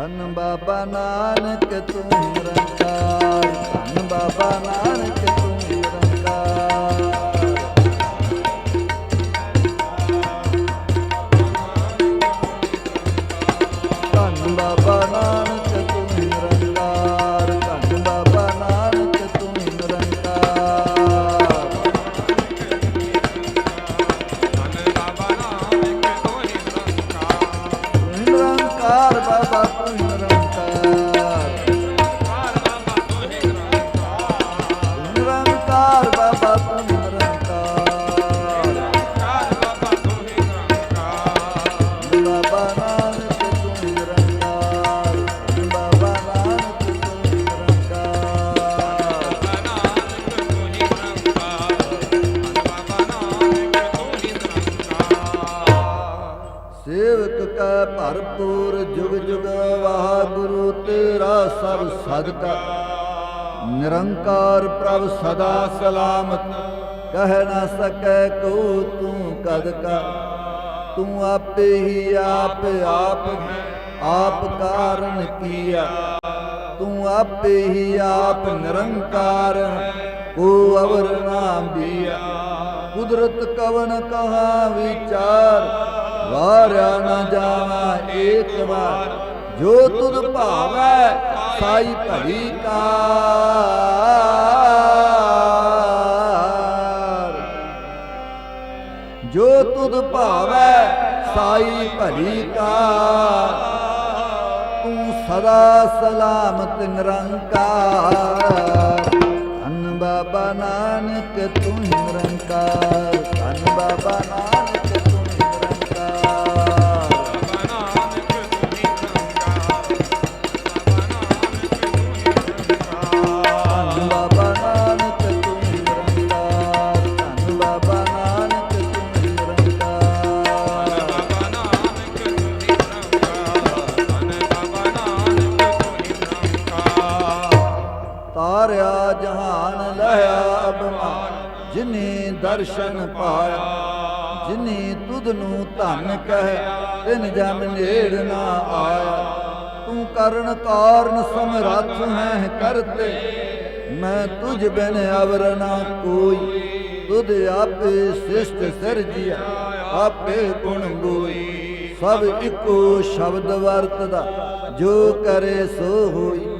ਧੰਨ ਬਾਬਾ ਨਾਨਕ ਤੂੰ ਨਿਰੰਕਾਰ ਧੰਨ ਬਾਬਾ ਨਾਨਕ ਸਦਕਾ। ਨਿਰੰਕਾਰ ਪ੍ਰਭ ਸਦਾ ਸਲਾਮਤ। ਕਹਿ ਨਾ ਸਕੈ ਕੋ ਤੂੰ ਕਦ ਕਾ। ਤੂੰ ਆਪੇ ਹੀ ਆਪ ਆਪ ਆਪ ਕਾਰਨ ਕੀਆ। ਤੂੰ ਆਪੇ ਹੀ ਆਪ ਨਿਰੰਕਾਰ ਕੋ ਅਵਰ ਨਾਮ ਦੀਆ ਕੁਦਰਤ ਕਵਨ ਕਹਾ ਵਿਚਾਰ, ਵਾਰਿਆ ਨਾ ਜਾਵਾ ਏਕ ਵਾਰ। ਜੋ ਤੁਧ ਭਾਵੈ ਸਾਈ ਭਲੀ ਕਾਰ। ਜੋ ਤੁਧ ਭਾਵੈ ਸਾਈ ਭਲੀ ਕਾਰ। ਤੂੰ ਸਦਾ ਸਲਾਮਤ ਨਿਰੰਕਾਰ। ਧੰਨ ਬਾਬਾ ਨਾਨਕ, ਤੂੰ ਨਿਰੰਕਾਰ। ਲਹਿਆ ਅਭਮਾਨ, ਜਿਨੇ ਦਰਸ਼ਨ ਪਾਇਆ, ਜਿਨੇ ਤੁਧ ਨੂੰ ਧਨ ਕਹਿ, ਤਿਨ ਜਮ ਨੇੜ ਨਾ ਆਇਆ। ਤੂੰ ਕਰਨ ਕਾਰਨ ਸਮਰੱਥ ਹੈ ਕਰਤੇ, ਮੈਂ ਤੁਝ ਬਿਨ ਅਵਰ ਨਾ ਕੋਈ। ਤੁਧ ਆਪੇ ਸਿਸ਼ਟ ਸਿਰਜਿਆ, ਆਪੇ ਗੁਣ ਗੋਈ। ਸਭ ਇੱਕੋ ਸ਼ਬਦ ਵਰਤਦਾ, ਜੋ ਕਰੇ ਸੋ ਹੋਈ।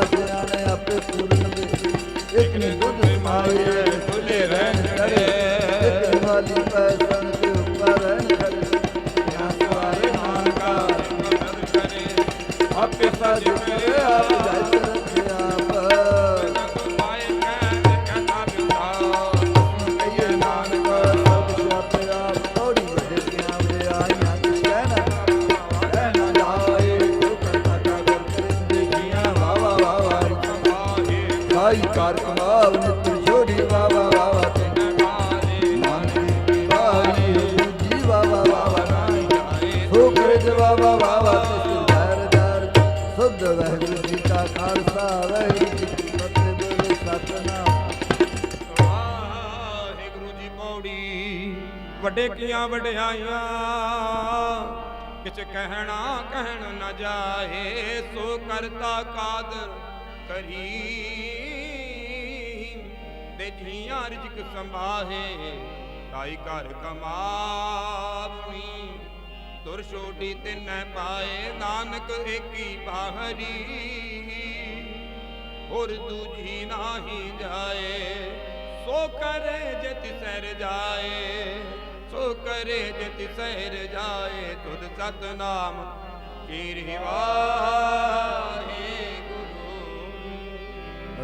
ਭਾਂਡੇ ਸਾਜਿਆ ਆਪੇ ਪੂਰਨ ਦੇ ਇੱਕ ਨੇ ਦੁੱਧ ਸਮਾਏ ਵੱਡੇ ਕੀਆਂ ਵਡਿਆਈਆਂ, ਕਿਛ ਕਹਿਣਾ ਕਹਿਣ ਨਾ ਜਾਏ, ਸੋ ਕਰਤਾ ਕਾਦਰ ਕਰੀ ਦੇ ਜੀਆਂ ਰਿਜਕ ਸੰਭਾਹੇ, ਤਾਈ ਘਰ ਕਮਾਵਣੀ ਤੁਰ ਛੋਟੀ ਤਿਨੈ ਪਾਏ, ਨਾਨਕ ਏਕੀ ਬਾਹਰੀ। ਹੋਰ ਦੂਜੀ ਨਾਹੀ ਜਾਏ, ਸੋ ਕਰੇ ਜਿਤ ਸਰ ਜਾਏ। ਸੋ ਜਿਤ ਸਰ ਜਾਏ ਤੁਧ ਸਤਨਾਮ। ਕੀਰਹਿ ਵਾਹਿਗੁਰੂ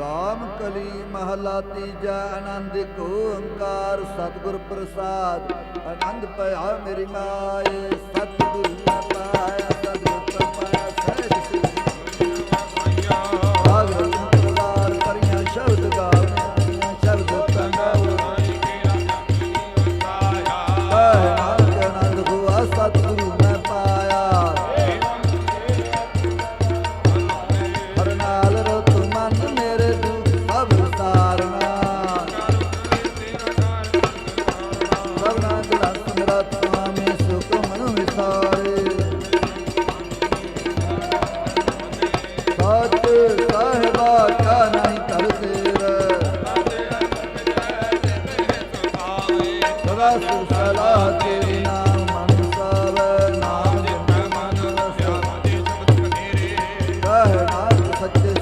ਰਾਮ ਕਲੀ ਮਹਲਾ ਤੀਜਾ, ਆਨੰਦ ਕੋ ਓੰਕਾਰ, ਸਤਿਗੁਰ ਪ੍ਰਸਾਦ। ਆਨੰਦ ਪਿਆ ਮੇਰੀ ਮਾਏ, ਸਤਿਗੁਰ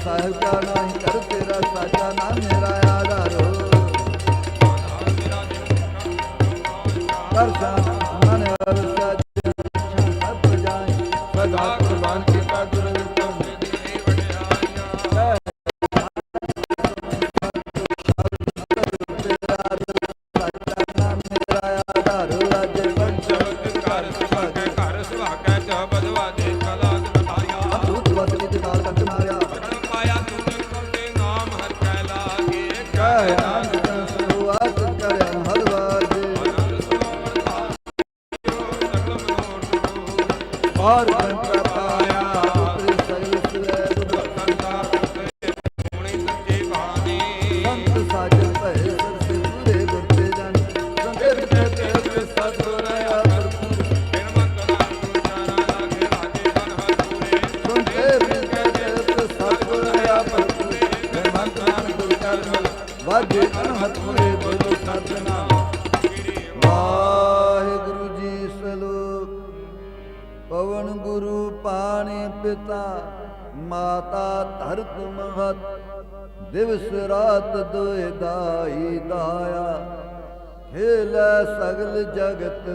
ਸਾਹਿਬ ਕਾ ਨਹੀਂ ਕਰ ਤੇਰਾ। ਸਾਚਾ ਨਾਮ ਮੇਰਾ ਕਰ ਪਵਨ ਗੁਰੂ ਪਾਣੀ ਪਿਤਾ, ਮਾਤਾ ਧਰਤ ਮਹਤ, ਦਿਵਸ ਰਾਤ ਦੋਇ ਦਾਈ ਦਾਇਆ। ਖੇਲੇ ਸਗਲ ਜਗਤ,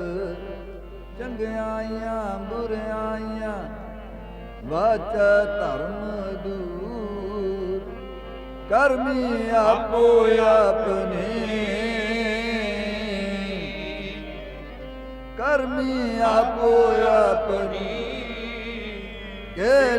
ਚੰਗਿਆਈਆਂ ਬੁਰਿਆਈਆਂ, ਵਾਚ ਧਰਮ ਦੂਰ। ਕਰਮੀ ਆਪੋ ਆਪਣੇ ਕਰਮੀ ਆਪੋ ਆਪਣੀ ਕੇ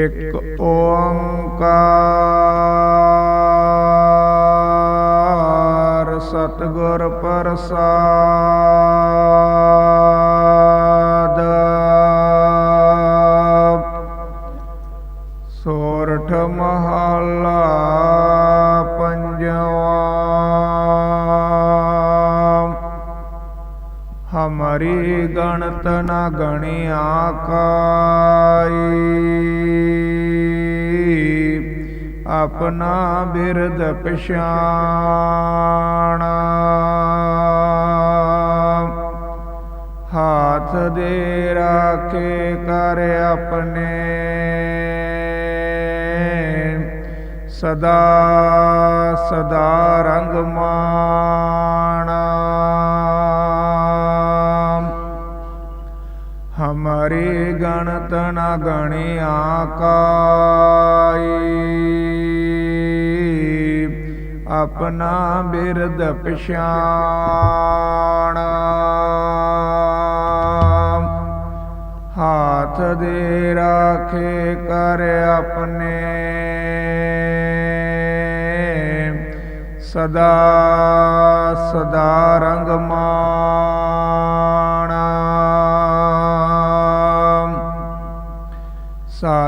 ਇੱਕ ਓੰਕਾਰ ਸਤਿਗੁਰ ਪ੍ਰਸਾਦ ਸੋਰਠ ਮਹਲਾ ਪੰਜਵਾ ਹਮਾਰੀ ਗਣਤ ਨ ਗਣਿਆ ਕਾਈ ਆਪਣਾ ਬਿਰਦ ਪਛਾਣਾ। ਹਾਥ ਦੇ ਰਾਖੇ ਕਰ ਆਪਣੇ। ਸਦਾ ਸਦਾ ਰੰਗ ਮਾਂ ਹਰੇ ਗਣਤ ਨ ਗਣਿਆ ਕਾਈ ਆਪਣਾ ਬਿਰਦ ਪਛਾਣ। ਹਾਥ ਦੇ ਰਾਖੇ ਕਰ ਆਪਣੇ। ਸਦਾ ਸਦਾ ਰੰਗ ਮਾ